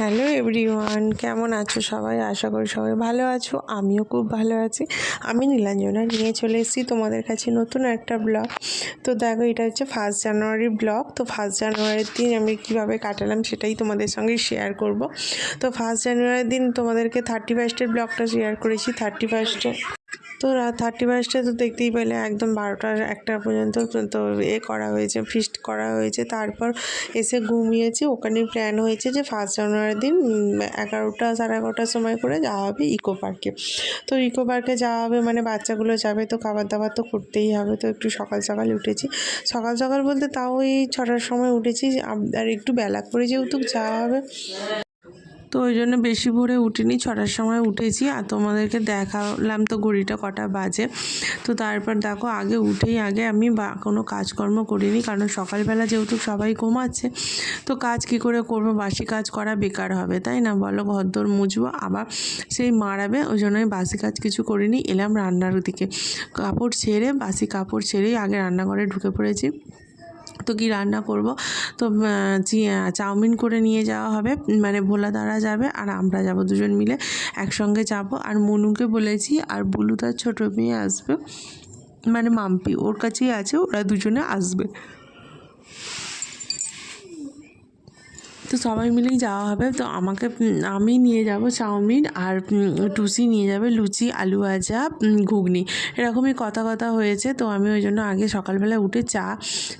Hello everyone কেমন আছো সবাই? আশা করি সবাই ভালো আছো। আমিও খুব ভালো আছি। আমি নীলাঞ্জনা নিয়ে চলে এসেছি তোমাদের কাছে নতুন একটা ব্লগ তো দেখো, এটা হচ্ছে ফার্স্ট জানুয়ারির ব্লগ তো ফার্স্ট জানুয়ারির দিন আমি কীভাবে কাটালাম সেটাই তোমাদের সঙ্গে শেয়ার করব। তো ফার্স্ট জানুয়ারির দিন তোমাদেরকে থার্টি ফার্স্টের ব্লগটা শেয়ার করেছি। থার্টি ফার্স্টে তো রাত থার্টি ফার্স্টে তো দেখতেই পেলে একদম বারোটার একটা পর্যন্ত তো- এ করা হয়েছে ফিস্ট করা হয়েছে। তারপর এসে ঘুমিয়েছি। ওখানেই প্ল্যান হয়েছে যে ফার্স্ট জানুয়ারির দিন এগারোটা সাড়ে এগারোটার সময় করে যাওয়া হবে ইকো পার্কে তো ইকো পার্কে যাওয়া হবে মানে বাচ্চাগুলো যাবে তো খাবার দাবার তো করতেই হবে। তো একটু সকাল সকাল উঠেছি। সকাল সকাল বলতে তাও এই ছটার সময় উঠেছি। আর একটু বেলা করে যেহেতু যাওয়া হবে। তো ওই জন্য বেশি ভোরে উঠিনি। ছটার সময় উঠেছি আর তোমাদেরকে দেখালাম তো ঘড়িটা কটা বাজে। তো তারপর দেখো আগে উঠেই আগে আমি বা কোনো কাজকর্ম করিনি কারণ সকালবেলা যেহেতু সবাই ঘুমাচ্ছে, তো কাজ কি করে করব? বাসি কাজ করা বেকার হবে, তাই না? বলো ঘরদোর মুছবো, আবার সেই মারাবে, ওই জন্য আমি বাসি কাজ কিছু করিনি, এলাম রান্নার দিকে। কাপড় ছেড়ে, বাসি কাপড় ছেড়েই আগে রান্নাঘরে ঢুকে পড়েছি। তো কি রান্না করব? তো চাউমিন করে নিয়ে যাওয়া হবে। মানে ভোলা দাঁড়া যাবে আর আমরা যাব দুজন মিলে একসঙ্গে যাব। আর মনুকে বলেছি আর বুলু তার ছোটো মেয়ে আসবে। মানে মাম্পি, ওর কাছেই আছে, ওরা দুজনে আসবে। তো সবাই মিলেই যাওয়া হবে। তো আমাকে, আমি নিয়ে যাব চাউমিন আর টুসি নিয়ে যাবে লুচি, আলু ভাজা ঘুগনি। এরকমই কথা কথা হয়েছে। তো আমি ওই জন্য আগে সকালবেলা উঠে চা,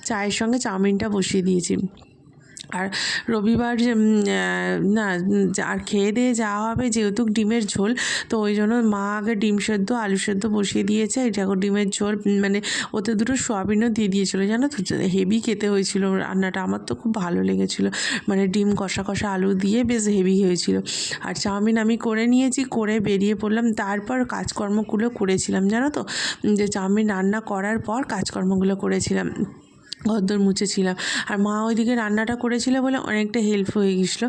চায়ের সঙ্গে চাউমিনটা বসিয়ে দিয়েছি। আর রবিবার না আর খেয়ে দিয়ে যাওয়া হবে যেহেতু ডিমের ঝোল, তো ওই জন্য মা আগে ডিম সেদ্ধ, আলু সেদ্ধ বসিয়ে দিয়েছে। এটা ডিমের ঝোল মানে ওতে দুটো সোয়াবিনও দিয়ে দিয়েছিলো, জানো তো হেভি খেতে হয়েছিল রান্নাটা, আমার তো খুব ভালো লেগেছিলো। মানে ডিম কষা কষা আলু দিয়ে বেশ হেভি হয়েছিল। আর চাউমিন আমি করে নিয়েছি, করে বেরিয়ে পড়লাম। তারপর কাজকর্মগুলো করেছিলাম, জানো তো? যে চাউমিন রান্না করার পর কাজকর্মগুলো করেছিলাম। ঘরদোর মুছেছিলাম। আর মা ওইদিকে রান্নাটা করেছিল বলে অনেকটা হেল্প হয়ে গেছিল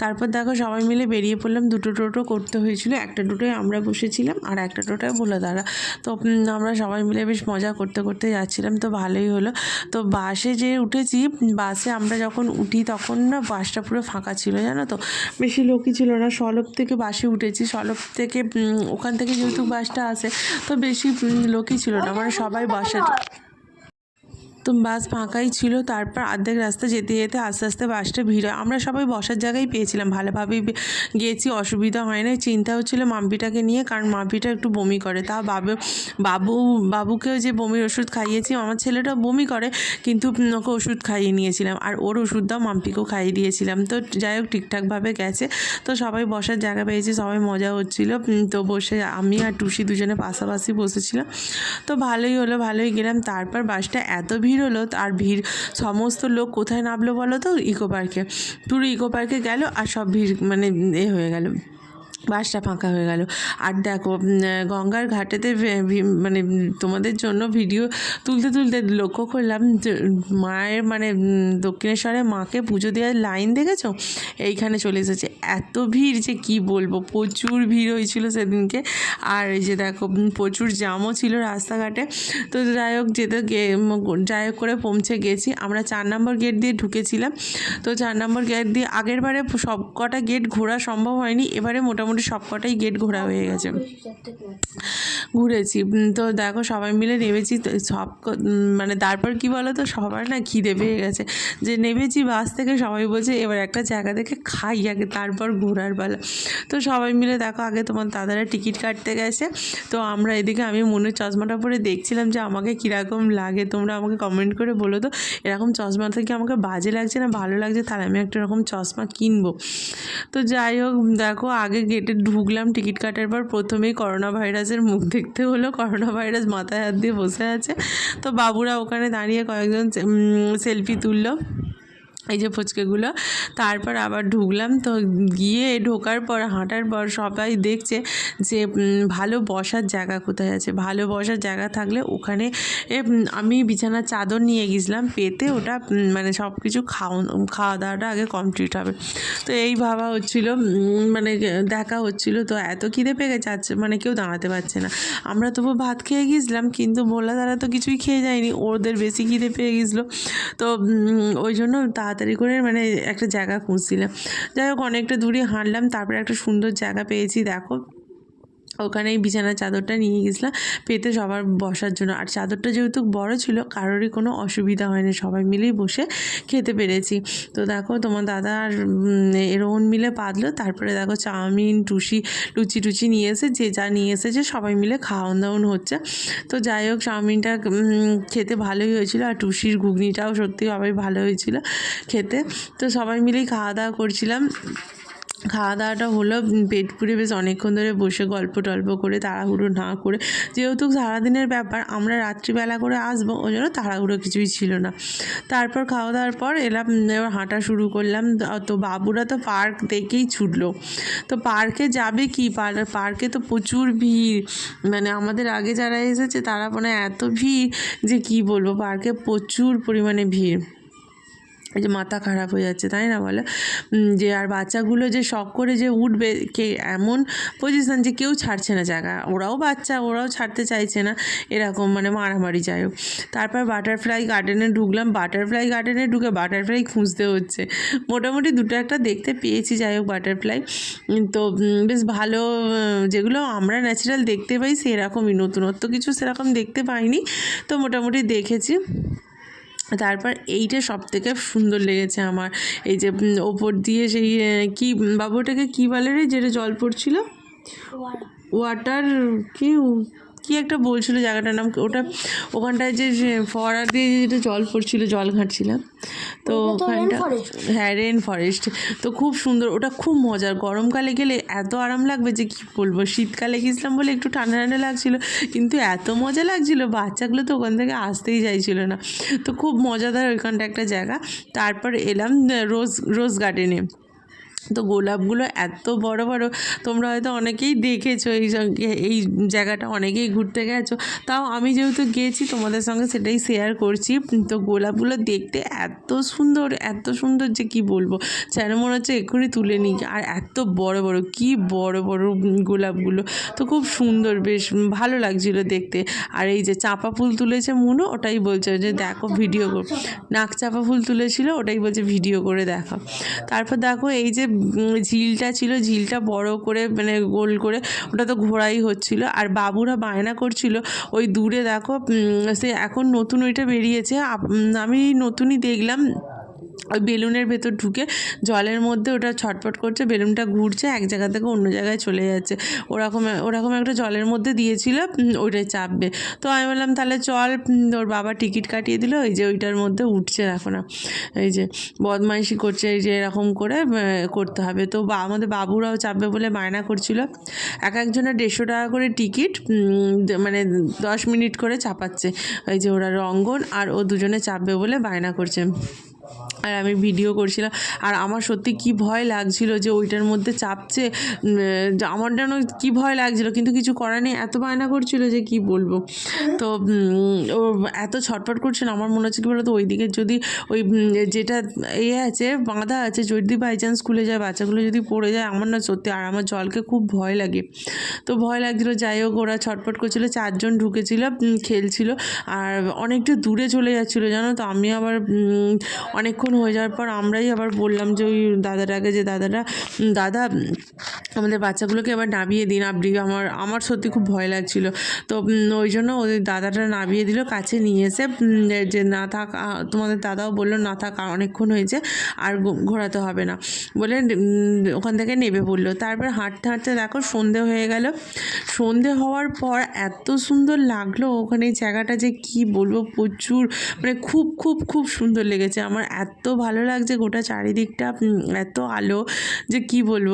তারপর দেখো সবাই মিলে বেরিয়ে পড়লাম। দুটো টোটো করতে হয়েছিল। একটা টোটোয় আমরা বসেছিলাম আর একটা টোটোয় ভোলা দাঁড়া। তো আমরা সবাই মিলে বেশ মজা করতে করতে যাচ্ছিলাম। তো ভালোই হলো। তো বাসে যে উঠেছি, বাসে আমরা যখন উঠি তখন না বাসটা পুরো ফাঁকা ছিল, জানো তো? বেশি লোকই ছিল না। সলপ থেকে বাসে উঠেছি। সলপ থেকে ওখান থেকে যেহেতু বাসটা আসে, তো বেশি লোকই ছিল না। মানে সবাই বাসে তো বাস ফাঁকাই ছিল, তারপর অর্ধেক রাস্তা যেতে যেতে আস্তে আস্তে বাসটা ভিড় হয়। আমরা সবাই বসার জায়গায় পেয়েছিলাম, ভালোভাবেই গিয়েছি অসুবিধা হয় না চিন্তা হচ্ছিল মাম্পিটাকে নিয়ে, কারণ মাম্পিটা একটু বমি করে। তা বাবু বাবু, বাবুকেও যে বমির ওষুধ খাইয়েছি, আমার ছেলেটা বমি করে, কিন্তু ওকে ওষুধ খাইয়ে নিয়েছিলাম। আর ওর ওষুধটাও মাম্পিকেও খাইয়ে দিয়েছিলাম। তো যাই হোক, ঠিকঠাকভাবে গেছে। তো সবাই বসার জায়গা পেয়েছি, সবাই মজা হচ্ছিল। তো বসে আমি আর টুসি দুজনে পাশাপাশি বসেছিলাম। তো ভালোই হলো, ভালোই গেলাম। তারপর বাসটা এত ভিড় হলো আর ভিড় সমস্ত লোক কোথায় নামলো বলো তো? ইকো পার্কে। পুরো ইকো পার্কে গেলো আর সব ভিড় মানে এ হয়ে গেল। বাসটা ফাঁকা হয়ে গেল। আর দেখো গঙ্গার ঘাটেতে মানে তোমাদের জন্য ভিডিও তুলতে তুলতে লক্ষ্য করলাম মায়ের মানে দক্ষিণেশ্বরে মাকে পুজো দেওয়ার লাইন দেখেছ? এইখানে চলে এসেছে। এত ভিড় যে কি বলব, প্রচুর ভিড় হয়েছিল সেদিনকে। আর এই যে দেখো প্রচুর জামও ছিল রাস্তাঘাটে। তো যাই হোক, যেতে যাই হোক করে পৌঁছে গেছি। আমরা চার নম্বর গেট দিয়ে ঢুকেছিলাম। তো চার নম্বর গেট দিয়ে আগের বারে সব কটা গেট ঘোরা সম্ভব হয়নি। এবারে মোটামুটি সব কটাই গেট ঘোরা হয়ে গেছে। ঘুরেছি। তো দেখো সবাই মিলে নেমেছি সব মানে তারপর কি বলো তো সবার না খিদে পেয়ে গেছে। যে নেমেছি বাস থেকে সবাই বলছে, এবার একটা জায়গা থেকে খাই আগে, তারপর ঘোরার বেলা তো সবাই মিলে দেখো আগে তোমার দাদারা টিকিট কাটতে গেছে। তো আমরা এদিকে আমি মনের চশমাটা পরে দেখছিলাম যে আমাকে কীরকম লাগে। তোমরা আমাকে কমেন্ট করে বলো তো, এরকম চশমা থেকে আমাকে বাজে লাগছে না ভালো লাগছে? তাহলে আমি একটা এরকম চশমা কিনবো। তো যাই হোক, দেখো আগে গেটে ঢুকলাম, টিকিট কাটার পর প্রথমেই করোনা ভাইরাসের মুখ দেখতে হলো। করোনা ভাইরাস মাথায় হাত দিয়ে বসে আছে। তো বাবুরা ওখানে দাঁড়িয়ে কয়েকজন সেলফি তুললো। এই যে ফুচকেগুলো, তারপর আবার ঢুকলাম তো গিয়ে ঢোকার পর, হাঁটার পর সবাই দেখছে যে ভালো বসার জায়গা কোথায় আছে। ভালো বসার জায়গা থাকলে ওখানে আমি বিছানার চাদর নিয়ে গেছিলাম, পেতে ওটা মানে সব কিছু খাওয়া খাওয়া দাওয়াটা আগে কমপ্লিট হবে। তো এই ভাবা হচ্ছিল মানে দেখা হচ্ছিল, তো এত খিদে পেয়ে আচ্ছা মানে কেউ দাঁড়াতে পারছে না। আমরা তবু ভাত খেয়ে গিয়েছিলাম কিন্তু ভোলা তারা তো কিছুই খেয়ে যায়নি, ওদের বেশি খিদে পেয়ে গেছিল। তো ওই জন্য তাড়াতাড়ি তাড়াতাড়ি করে মানে একটা জায়গা খুঁজছিলাম। যাই হোক, অনেকটা দূরে হাঁটলাম, তারপরে একটা সুন্দর জায়গা পেয়েছি, দেখো। ওখানে এই বিছানার চাদরটা নিয়ে গেছিলাম। পেতে সবার বসার জন্য। আর চাদরটা যেহেতু বড় ছিল কারোরই কোনো অসুবিধা হয়নি। সবাই মিলেই বসে খেতে পেরেছি। তো দেখো তোমার দাদা আর উম, এরোহন মিলে পাতলো। তারপরে দেখো চাউমিন টুসি লুচি টুচি নিয়ে এসে যে যা নিয়ে এসেছে সবাই মিলে খাওয়ান দাওয়ান হচ্ছে। তো যাই হোক চাউমিনটা খেতে ভালোই হয়েছিল। আর টুসির ঘুগনিটাও সত্যি সবাই ভালো হয়েছিল খেতে। তো সবাই মিলেই খাওয়া দাওয়া করছিলাম। খাওয়া দাওয়াটা হলো পেট পুড়ে বেশ অনেকক্ষণ ধরে বসে গল্প টল্প করে, তাড়াহুড়ো না করে। যেহেতু সারাদিনের ব্যাপার, আমরা রাত্রিবেলা করে আসব, ওই জন্য তাড়াহুড়ো কিছুই ছিল না। তারপর খাওয়া দাওয়ার পর এলাম এবার হাঁটা শুরু করলাম। তো বাবুরা তো পার্ক দেখেই ছুটলো। তো পার্কে যাবে কি? পার- পার্কে তো প্রচুর ভিড়। মানে আমাদের আগে যারা এসেছে, তারা মানে এত ভিড় যে কি বলব, পার্কে প্রচুর পরিমাণে ভিড়। এই যে মাথা খারাপ হয়ে যাচ্ছে, তাই না বলো? যে আর বাচ্চাগুলো যে শখ করে যে উঠবে, কে এমন পজিশন যে কেউ ছাড়ছে না জায়গা। ওরাও বাচ্চা, ওরাও ছাড়তে চাইছে না, এরকম মানে মারামারি যাই হোক। তারপর বাটারফ্লাই গার্ডেনে ঢুকলাম বাটারফ্লাই গার্ডেনে ঢুকে বাটারফ্লাই খুঁজতে হচ্ছে। মোটামুটি দুটো একটা দেখতে পেয়েছি, যাই হোক বাটারফ্লাই তো বেশ ভালো যেগুলো আমরা ন্যাচারাল দেখতে পাই, সেরকমই নতুনত্ব কিছু সেরকম দেখতে পাইনি। তো মোটামুটি দেখেছি। তারপর এইটা সব থেকে সুন্দর লেগেছে আমার। এই যে ওপর দিয়ে সেই কি বাবুটাকে কি বলে রে যেটা জল পড়ছিল? ওয়াটার কি? কি একটা বলছিল জায়গাটার নাম ওটা ওখানটায় যে ফোয়ারা দিয়ে যেটা জল পড়ছিল জল ঘাটছিলাম তো ওখানটা হ্যাঁ রেন ফরেস্ট তো খুব সুন্দর ওটা খুব মজার। গরমকালে গেলে এত আরাম লাগবে যে কি বলব? শীতকালে গেছিলাম বলে একটু ঠান্ডা ঠান্ডা লাগছিল কিন্তু এত মজা লাগছিল বাচ্চাগুলো তো ওখান থেকে আসতেই চাইছিল না। তো খুব মজাদার ওইখানটা একটা জায়গা। তারপর এলাম রোজ রোজ গার্ডেনে তো গোলাপগুলো এত বড় বড় তোমরা হয়তো অনেকেই দেখেছ এই এই জায়গাটা অনেকেই ঘুরতে গেছো। তাও আমি যেহেতু গেছি তোমাদের সঙ্গে সেটাই শেয়ার করছি। তো গোলাপগুলো দেখতে এত সুন্দর এত সুন্দর যে কি বলব? যেন মনে হচ্ছে এক্ষুনি তুলে নিই। আর এত বড় বড় কি বড় বড় গোলাপগুলো। তো খুব সুন্দর বেশ ভালো লাগছিল দেখতে। আর এই যে চাঁপা ফুল তুলেছে মুনো ওটাই বলছে যে দেখো ভিডিও কর নাক চাপা ফুল তুলেছিল ওটাই বলছে ভিডিও করে দেখো তারপর দেখো এই যে ঝিলটা ছিল, ঝিলটা বড় করে মানে গোল করে, ওটা তো ঘোরাই হচ্ছিল। আর বাবুরা বায়না করছিল, ওই দূরে দেখো সে এখন নতুন ওইটা বেরিয়েছে আমি নতুনই দেখলাম। ওই বেলুনের ভেতর ঢুকে জলের মধ্যে ওটা ছটফট করছে, বেলুনটা ঘুরছে, এক জায়গা থেকে অন্য জায়গায় চলে যাচ্ছে। ওরকম ওরকম একটা জলের মধ্যে দিয়েছিল ওইটাই চাপবে। তো আমি বললাম, তাহলে চল ওর বাবা টিকিট কাটিয়ে দিল, এই যে ওইটার মধ্যে উঠছে দেখো না এই যে বদমাইশি করছে, এই যে এরকম করে করতে হবে। তো বা, আমাদের বাবুরাও চাপবে বলে বায়না করছিল। এক একজনের দেড়শো টাকা করে টিকিট মানে দশ মিনিট করে চাপাচ্ছে। এই যে ওরা রঙ্গন আর ও দুজনে চাপবে বলে বায়না করছে। আর আমি ভিডিও করছিলাম। আর আমার সত্যি কি ভয় লাগছিল যে ওইটার মধ্যে চাপছে আমার যেন কী ভয় লাগছিল, কিন্তু কিছু করার নেই। এত বায়না করছিল যে কি বলব। তো ও এত ছটফট করছিল আমার মনে হচ্ছে কি বলতো, ওইদিকে যদি ওই যেটা এ আছে, বাঁধা আছে, যদি বাই চান্স স্কুলে যায়, বাচ্চাগুলো যদি পড়ে যায়, আমার না সত্যি, আর আমার জলকে খুব ভয় লাগে। তো ভয় লাগছিল, যাই হোক, ওরা ছটফট করছিল, চারজন ঢুকেছিল খেলছিল, আর অনেকটা দূরে চলে যাচ্ছিল, জানো তো? আমি আবার অনেকক্ষণ হয়ে যাওয়ার পর আমরাই আবার বললাম যে ওই দাদাটাকে যে দাদাটা দাদা, আমাদের বাচ্চাগুলোকে এবার নামিয়ে দিন। আপনি আমার আমার সত্যি খুব ভয় লাগছিল। তো ওই জন্য ওদের দাদাটা নামিয়ে দিল, কাছে নিয়ে এসে যে না থাক তোমাদের দাদাও বলল, না থাক অনেকক্ষণ হয়েছে, আর ঘোরাতে হবে না। বলে ওখান থেকে নেবে বলল। তারপর হাঁটতে হাঁটতে দেখো সন্ধে হয়ে গেল। সন্ধে হওয়ার পর এত সুন্দর লাগল, ওখানে জায়গাটা যে কি বলব, প্রচুর মানে খুব খুব খুব সুন্দর লেগেছে। আমার এত ভালো লাগছে গোটা চারিদিকটা এত আলো যে কি বলব?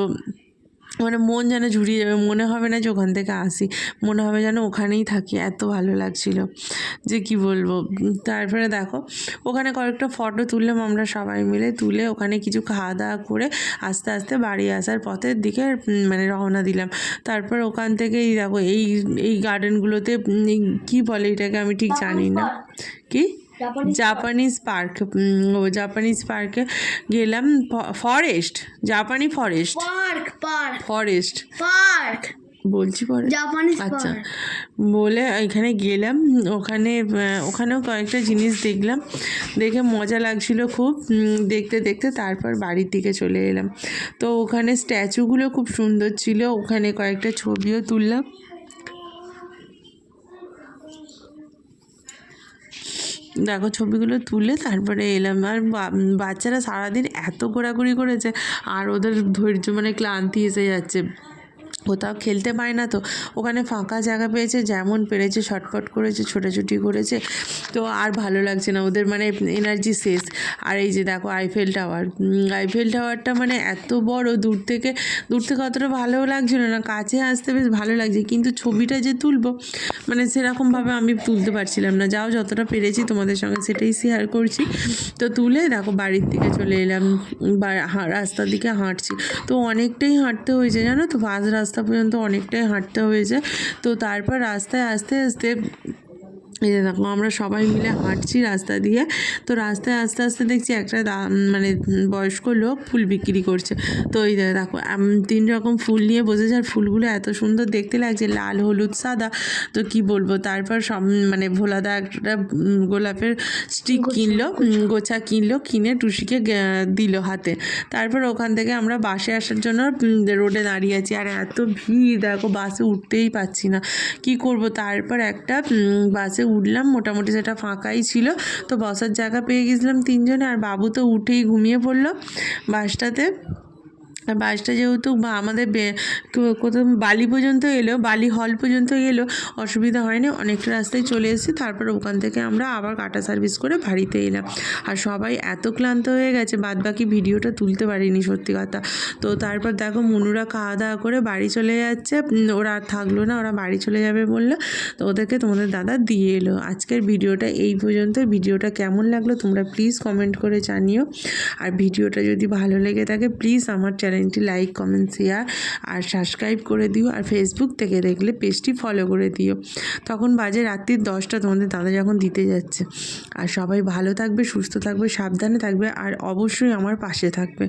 মানে মন যেন জুড়িয়ে যাবে মনে হবে না যে ওখান থেকে আসি মনে হবে যেন ওখানেই থাকি এত ভালো লাগছিল যে কি বলব? তারপরে দেখো ওখানে কয়েকটা ফটো তুললাম আমরা সবাই মিলে তুলে ওখানে কিছু খাওয়া দাওয়া করে আস্তে আস্তে বাড়ি আসার পথের দিকে মানে রওনা দিলাম। তারপর ওখান থেকেই দেখো এই এই গার্ডেনগুলোতে কী বলে এটাকে আমি ঠিক জানি না। কি? জাপানিজ পার্ক ও জাপানিজ পার্কে গেলাম ফরেস্ট জাপানি forest park park forest park বলছি পরে? আচ্ছা। বলে এখানে গেলাম ওখানে ওখানেও কয়েকটা জিনিস দেখলাম দেখে মজা লাগছিল খুব দেখতে দেখতে তারপর বাড়ির দিকে চলে এলাম। তো ওখানে স্ট্যাচুগুলো খুব সুন্দর ছিল ওখানে কয়েকটা ছবিও তুললাম। দেখো ছবিগুলো তুলে তারপরে এলাম। আর বাচ্চারা সারাদিন এত ঘোরাঘুরি করেছে, আর ওদের ধৈর্য মানে ক্লান্তি এসে যাচ্ছে। কোথাও খেলতে পায় না তো। ওখানে ফাঁকা জায়গা পেয়েছে, যেমন পেরেছে ছটফট করেছে, ছোটাছুটি করেছে। তো আর ভালো লাগছে না, ওদের মানে এনার্জি শেষ। আর এই যে দেখো আইফেল টাওয়ার আইফেল টাওয়ারটা মানে এত বড়, দূর থেকে দূর থেকে অতটা ভালোও লাগছিল না। কাছে আসতে বেশ ভালো লাগছে, কিন্তু ছবিটা যে তুলবো মানে সেরকমভাবে আমি তুলতে পারছিলাম না। যাও, যতটা পেরেছি তোমাদের সঙ্গে সেটাই শেয়ার করছি। তো তুলে দেখো, বাড়ির দিকে চলে এলাম রাস্তার দিকে হাঁটছি। তো অনেকটাই হাঁটতে হয়েছে, জানো তো? বাস রাস্তা পর্যন্ত অনেকটাই হাঁটতে হয়েছে। তো তারপর রাস্তায় আস্তে আস্তে এই যে দেখো আমরা সবাই মিলে হাঁটছি রাস্তা দিয়ে। তো রাস্তায় আস্তে আস্তে দেখছি একটা দা- মানে বয়স্ক লোক ফুল বিক্রি করছে। তো এই দেখো তিন রকম ফুল নিয়ে বসেছে আর ফুলগুলো এত সুন্দর দেখতে লাগছে লাল হলুদ সাদা। তো কি বলব তারপর সব মানে ভোলাদা একটা গোলাপের স্টিক কিনলো গোছা। কিনলো কিনে টুসিকে দিল হাতে। তারপর ওখান থেকে আমরা বাসে আসার জন্য রোডে দাঁড়িয়ে আছি। আর এত ভিড় দেখো বাসে উঠতেই পাচ্ছি না। কি করব? তারপর একটা বাসে উঠলাম, মোটামুটি সেটা ফাঁকাই ছিল। তো বসার জায়গা পেয়ে গেছিলাম তিনজনে, আর বাবু তো উঠেই ঘুমিয়ে পড়ল বাসটাতে। আর বাসটা যেহেতু আমাদের কোথাও বালি পর্যন্ত এলো, বালি হল পর্যন্ত এলো, অসুবিধা হয়নি, অনেকটা রাস্তায় চলে এসেছি, তারপর ওখান থেকে আমরা আবার কাটা সার্ভিস করে বাড়িতে এলাম। আর সবাই এত ক্লান্ত হয়ে গেছে বাদ বাকি ভিডিওটা তুলতে পারিনি, সত্যি কথা। তো তারপর দেখো মনুরা খাওয়া দাওয়া করে বাড়ি চলে যাচ্ছে, ওরা আর থাকল না, ওরা বাড়ি চলে যাবে বলল। তো ওদেরকে তোমাদের দাদা দিয়ে এলো। আজকের ভিডিওটা এই পর্যন্ত, ভিডিওটা কেমন লাগল তোমরা প্লিজ কমেন্ট করে জানিও। আর ভিডিওটা যদি ভালো লেগে থাকে প্লিজ আমার চ্যানেলটি লাইক, কমেন্ট, শেয়ার আর সাবস্ক্রাইব করে দিও আর ফেসবুক থেকে দেখলে পেজটি ফলো করে দিও। তখন বাজে রাত্রির দশটা, তোমাদের দাদা যখন দিতে যাচ্ছে। আর সবাই ভালো থাকবে, সুস্থ থাকবে, সাবধানে থাকবে আর অবশ্যই আমার পাশে থাকবে।